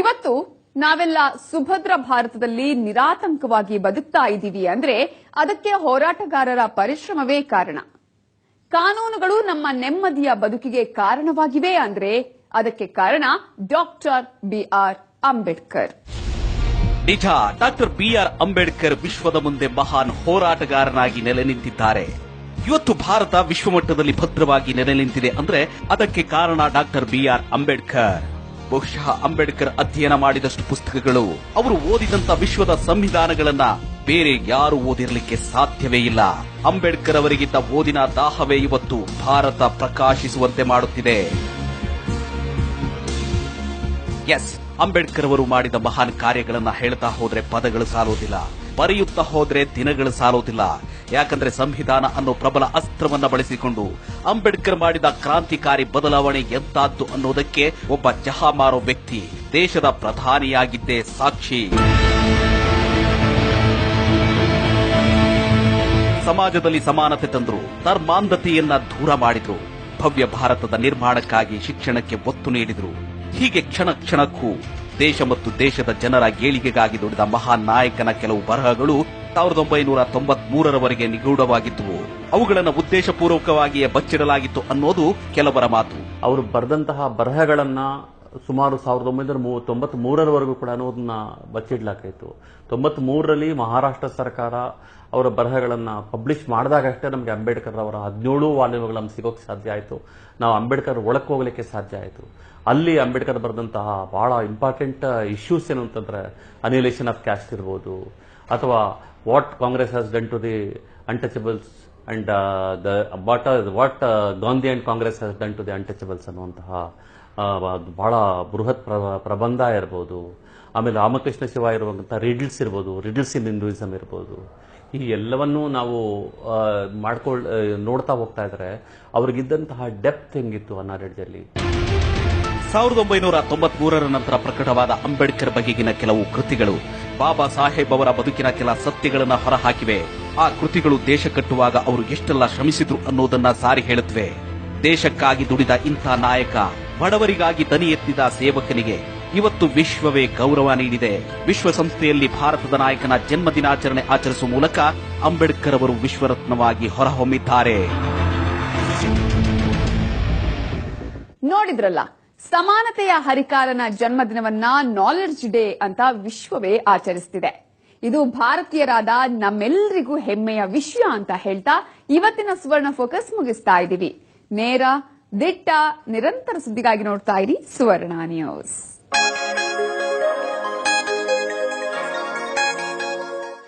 ಇವತ್ತು ನಾವೆಲ್ಲ ಸುಭದ್ರ ಭಾರತದಲ್ಲಿ ನಿರಾತಂಕವಾಗಿ ಬದುಕ್ತಾ ಇದ್ದೀವಿ ಅಂದ್ರೆ ಅದಕ್ಕೆ ಹೋರಾಟಗಾರರ ಪರಿಶ್ರಮವೇ ಕಾರಣ. ಕಾನೂನುಗಳು ನಮ್ಮ ನೆಮ್ಮದಿಯ ಬದುಕಿಗೆ ಕಾರಣವಾಗಿವೆ ಅಂದ್ರೆ ಅದಕ್ಕೆ ಕಾರಣ ಡಾಕ್ಟರ್ ಬಿ ಆರ್ ಅಂಬೇಡ್ಕರ್. ನಿಜ, ಡಾಕ್ಟರ್ ಬಿ ಆರ್ ಅಂಬೇಡ್ಕರ್ ವಿಶ್ವದ ಮುಂದೆ ಮಹಾನ್ ಹೋರಾಟಗಾರನಾಗಿ ನೆಲೆ ನಿಂತಿದ್ದಾರೆ ಇವತ್ತು ಭಾರತ ವಿಶ್ವಮಟ್ಟದಲ್ಲಿ ಭದ್ರವಾಗಿ ನೆಲೆ ನಿಂತಿದೆ ಅಂದ್ರೆ ಅದಕ್ಕೆ ಕಾರಣ ಡಾಕ್ಟರ್ ಬಿ ಆರ್ ಅಂಬೇಡ್ಕರ್. ಬಹುಶಃ ಅಂಬೇಡ್ಕರ್ ಅಧ್ಯಯನ ಮಾಡಿದಷ್ಟು ಪುಸ್ತಕಗಳು ಅವರು ಓದಿದಂತ ವಿಶ್ವದ ಸಂವಿಧಾನಗಳನ್ನ ಬೇರೆ ಯಾರು ಓದಿರಲಿಕ್ಕೆ ಸಾಧ್ಯವೇ ಇಲ್ಲ. ಅಂಬೇಡ್ಕರ್ ಅವರಿಗಿದ್ದ ಓದಿನ ದಾಹವೇ ಇವತ್ತು ಭಾರತ ಪ್ರಕಾಶಿಸುವಂತೆ ಮಾಡುತ್ತಿದೆ. ಎಸ್ ಅಂಬೇಡ್ಕರ್ ಅವರು ಮಾಡಿದ ಮಹಾನ್ ಕಾರ್ಯಗಳನ್ನ ಹೇಳ್ತಾ ಹೋದ್ರೆ ಪದಗಳು ಸಾಲೋದಿಲ್ಲ, ಬರೆಯುತ್ತಾ ಹೋದ್ರೆ ದಿನಗಳು ಸಾಲೋದಿಲ್ಲ. ಯಾಕಂದ್ರೆ ಸಂವಿಧಾನ ಅನ್ನೋ ಪ್ರಬಲ ಅಸ್ತ್ರವನ್ನ ಬಳಸಿಕೊಂಡು ಅಂಬೇಡ್ಕರ್ ಮಾಡಿದ ಕ್ರಾಂತಿಕಾರಿ ಬದಲಾವಣೆ ಎಂತಾದ್ದು ಅನ್ನೋದಕ್ಕೆ ಒಬ್ಬ ಚಹಾ ಮಾರೋ ವ್ಯಕ್ತಿ ದೇಶದ ಪ್ರಧಾನಿಯಾಗಿದ್ದೇ ಸಾಕ್ಷಿ. ಸಮಾಜದಲ್ಲಿ ಸಮಾನತೆ ತಂದ್ರು, ಧರ್ಮಾಂಧತೆಯನ್ನ ದೂರ ಮಾಡಿದ್ರು, ಭವ್ಯ ಭಾರತದ ನಿರ್ಮಾಣಕ್ಕಾಗಿ ಶಿಕ್ಷಣಕ್ಕೆ ಒತ್ತು ನೀಡಿದ್ರು. ಹೀಗೆ ಕ್ಷಣ ಕ್ಷಣಕ್ಕೂ ದೇಶ ಮತ್ತು ದೇಶದ ಜನರ ಏಳಿಗೆಗಾಗಿ ದುಡಿದ ಮಹಾನ್ ನಾಯಕನ ಕೆಲವು ಬರಹಗಳು ಸಾವಿರದ ಒಂಬೈನೂರ ತೊಂಬತ್ಮೂರರವರೆಗೆ ನಿಗೂಢವಾಗಿದ್ದವು. ಅವುಗಳನ್ನು ಉದ್ದೇಶಪೂರ್ವಕವಾಗಿಯೇ ಬಚ್ಚಿಡಲಾಗಿತ್ತು ಅನ್ನೋದು ಕೆಲವರ ಮಾತು. ಅವರು ಬರೆದಂತಹ ಬರಹಗಳನ್ನ ಸುಮಾರು ಸಾವಿರದ ಒಂಬೈನೂರ ಮೂ ತೊಂಬತ್ತ್ ಮೂರರವರೆಗೂ ಕೂಡ ಅದನ್ನ ಬಚ್ಚಿಡ್ಲಾಕಾಯಿತು. ತೊಂಬತ್ತ್ ಮೂರರಲ್ಲಿ ಮಹಾರಾಷ್ಟ್ರ ಸರ್ಕಾರ ಅವರ ಬರಹಗಳನ್ನು ಪಬ್ಲಿಷ್ ಮಾಡಿದಾಗಷ್ಟೇ ನಮಗೆ ಅಂಬೇಡ್ಕರ್ ಅವರ ಹದಿನೇಳು ವಾಲ್ಯೂಮ್ಗಳು ನಮ್ಗೆ ಸಿಗೋಕೆ ಸಾಧ್ಯ ಆಯಿತು. ನಾವು ಅಂಬೇಡ್ಕರ್ ಒಳಕ್ಕೆ ಹೋಗ್ಲಿಕ್ಕೆ ಸಾಧ್ಯ ಆಯಿತು. ಅಲ್ಲಿ ಅಂಬೇಡ್ಕರ್ ಬರೆದಂತಹ ಬಹಳ ಇಂಪಾರ್ಟೆಂಟ್ ಇಶ್ಯೂಸ್ ಏನು ಅಂತಂದ್ರೆ ಅನಿಲೇಷನ್ ಆಫ್ ಕ್ಯಾಸ್ಟ್ ಇರ್ಬೋದು, ಅಥವಾ what Congress has done to the untouchables and the what what Gandhi and Congress has done to the untouchables ಅನ್ನುವಂತಹ ಆ, ಬಹಳ ಬೃಹತ್ ಪ್ರ- ಪ್ರಬಂಧ ಇರ್ಬೋದು. ಆಮೇಲೆ ರಾಮಕೃಷ್ಣ ಶಿವ ಇರುವಂಥ ರಿಡಿಲ್ಸ್ ಇರ್ಬೋದು ರಿಡಿಲ್ಸ್ ಇನ್ ಹಿಂದೂಯಿಸಮ್ ಇರ್ಬೋದು. ಈ ಎಲ್ಲವನ್ನೂ ನಾವು ಆ, ಮಾಡ್ಕೊಳ್ ನೋಡ್ತಾ ಹೋಗ್ತಾ ಇದ್ರೆ ಅವ್ರಿಗಿದ್ದಂತಹ ಡೆಪ್ತ್ ಹೆಂಗಿತ್ತು ಅನ್ನಾರೆಡ್ಜಲ್ಲಿ ಸಾವಿರದ ಒಂಬೈನೂರ ತೊಂಬತ್ಮೂರರ ನಂತರ ಪ್ರಕಟವಾದ ಅಂಬೇಡ್ಕರ್ ಬಗೆಗಿನ ಕೆಲವು ಕೃತಿಗಳು ಬಾಬಾ ಸಾಹೇಬ್ ಅವರ ಬದುಕಿನ ಕೆಲ ಸತ್ಯಗಳನ್ನ ಹೊರಹಾಕಿವೆ. ಆ ಕೃತಿಗಳು ದೇಶ ಕಟ್ಟುವಾಗ ಅವರು ಎಷ್ಟೆಲ್ಲ ಶ್ರಮಿಸಿದ್ರು ಅನ್ನೋದನ್ನ ಸಾರಿ ಹೇಳುತ್ತವೆ ದೇಶಕ್ಕಾಗಿ ದುಡಿದ ಇಂಥ ನಾಯಕ ಬಡವರಿಗಾಗಿ ದನಿ ಎತ್ತಿದ ಸೇವಕನಿಗೆ ಇವತ್ತು ವಿಶ್ವವೇ ಗೌರವ ನೀಡಿದೆ. ವಿಶ್ವಸಂಸ್ಥೆಯಲ್ಲಿ ಭಾರತದ ನಾಯಕನ ಜನ್ಮ ದಿನಾಚರಣೆ ಆಚರಿಸುವ ಮೂಲಕ ಅಂಬೇಡ್ಕರ್ ಅವರು ವಿಶ್ವರತ್ನವಾಗಿ ಹೊರಹೊಮ್ಮಿದ್ದಾರೆ. ನೋಡಿದ್ರಲ್ಲ, ಸಮಾನತೆಯ ಹರಿಕಾರನ ಜನ್ಮದಿನವನ್ನ ನಾಲೆಡ್ಜ್ ಡೇ ಅಂತ ವಿಶ್ವವೇ ಆಚರಿಸುತ್ತಿದೆ ಇದು ಭಾರತೀಯರಾದ ನಮ್ಮೆಲ್ಲರಿಗೂ ಹೆಮ್ಮೆಯ ವಿಷಯ ಅಂತ ಹೇಳ್ತಾ ಇವತ್ತಿನ ಸುವರ್ಣ ಫೋಕಸ್ ಮುಗಿಸ್ತಾ ಇದ್ದೀವಿ. ನೇರ ದಿಟ್ಟ ನಿರಂತರ ಸುದ್ದಿಗಾಗಿ ನೋಡ್ತಾ ಇರಿ ಸುವರ್ಣ ನ್ಯೂಸ್